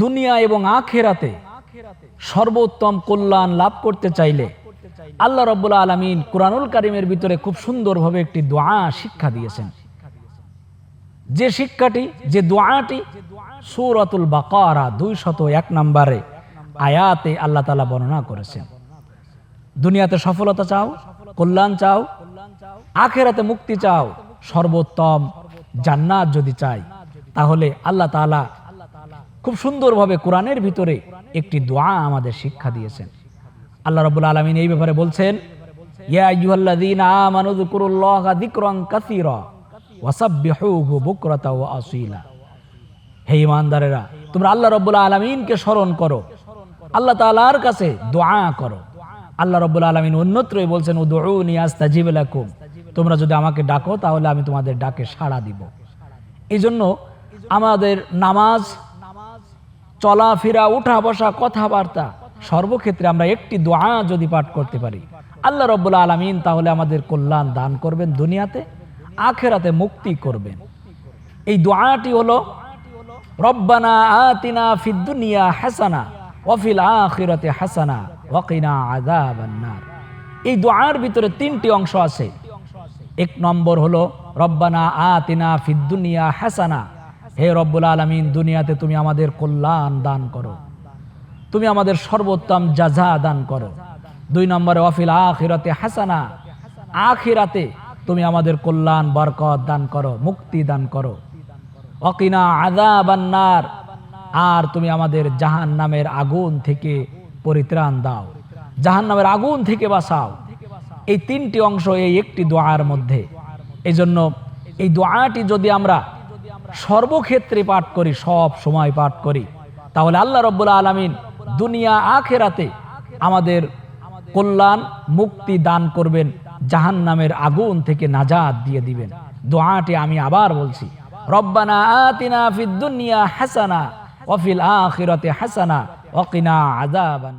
দুনিয়া এবং আখেরাতে সর্বোত্তম কল্যাণ লাভ করতে চাইলে আল্লাহ রব্বুল্লা আলমিন কোরআনুল কারিমের ভিতরে খুব সুন্দরভাবে একটি দোয়া শিক্ষা দিয়েছেন। যে শিক্ষাটি, যে দোয়াটি সৌরাতুল বাকারা দুই শত এক নম্বরে আয়াতে আল্লাহ তালা বর্ণনা করেছেন। দুনিয়াতে সফলতা চাও, কল্যাণ চাও, আখেরাতে মুক্তি চাও, সর্বোত্তম জান্নাত যদি চাই, তাহলে আল্লাহ তাআলা খুব সুন্দরভাবে কোরআনের ভিতরে একটি দোয়া আমাদের শিক্ষা দিয়েছেন। আল্লাহ রাব্বুল আলামিন এই ব্যাপারে বলছেন হে ইমানদারেরা তোমরা আল্লাহ রাব্বুল আলামিনকে স্মরণ করো। আল্লাহ তাআলার কাছে দোয়া করো। আল্লাহ রাব্বুল আলামিন অন্যত্রই বলছেন, উদউনি আস্তাজিব তোমরা যদি আমাকে ডাকো, তাহলে আমি তোমাদের ডাকে সাড়া দিব। এই জন্য আমাদের নামাজ চলাফেরা উঠা বসা কথাবার্তা, সর্বক্ষেত্রে আমরা একটি দোয়া যদি পাঠ করতে পারি। আল্লাহ রব্বুল আলমিন তাহলে আমাদের কল্যাণ দান করবেন দুনিয়াতে, আখেরাতে মুক্তি করবেন। এই দোয়াটি হলো, রব্বানা আতিনা ফিদ দুনিয়া হাসানা ওয়াফিল আখিরাতে হাসানা ওয়াকিনা আযাবান্নার এই দোয়ার ভিতরে তিনটি অংশ আছে। এক নম্বর হলো, রব্বানা আতিনা ফিদ দুনিয়া হাসানা হে রব্বুল আলমিন, দুনিয়াতে তুমি আমাদের কল্যাণ দান করো। তুমি আমাদের সর্বোত্তম জাজা দান করো। দুই নম্বরে অফিল আখিরাতে হাসানা। আখিরাতে তুমি আমাদের কল্যাণ, বরকত দান করো, মুক্তি দান করো। অকিনা আদা বান্নার আর তুমি আমাদের জাহান নামের আগুন থেকে পরিত্রাণ দাও। জাহান নামের আগুন থেকে বাঁচাও। এই তিনটি অংশ, এই একটি দোয়ার মধ্যে। এই জন্য এই দোয়াটি যদি আমরা সর্বক্ষেত্রে পাঠ করি, সব সময় পাঠ করি। তাহলে আল্লাহ রব্বুল আলমিন দুনিয়া আখেরাতে আমাদের কল্যাণ, মুক্তি দান করবেন জাহান নামের আগুন থেকে নাজাদ দিয়ে দিবেন। দোয়াটি আমি আবার বলছি, রব্বানা আতিনা ফিদ দুনিয়া হাসানা ওয়াফিল আখিরাতে হাসানা ওয়াকিনা আযাবান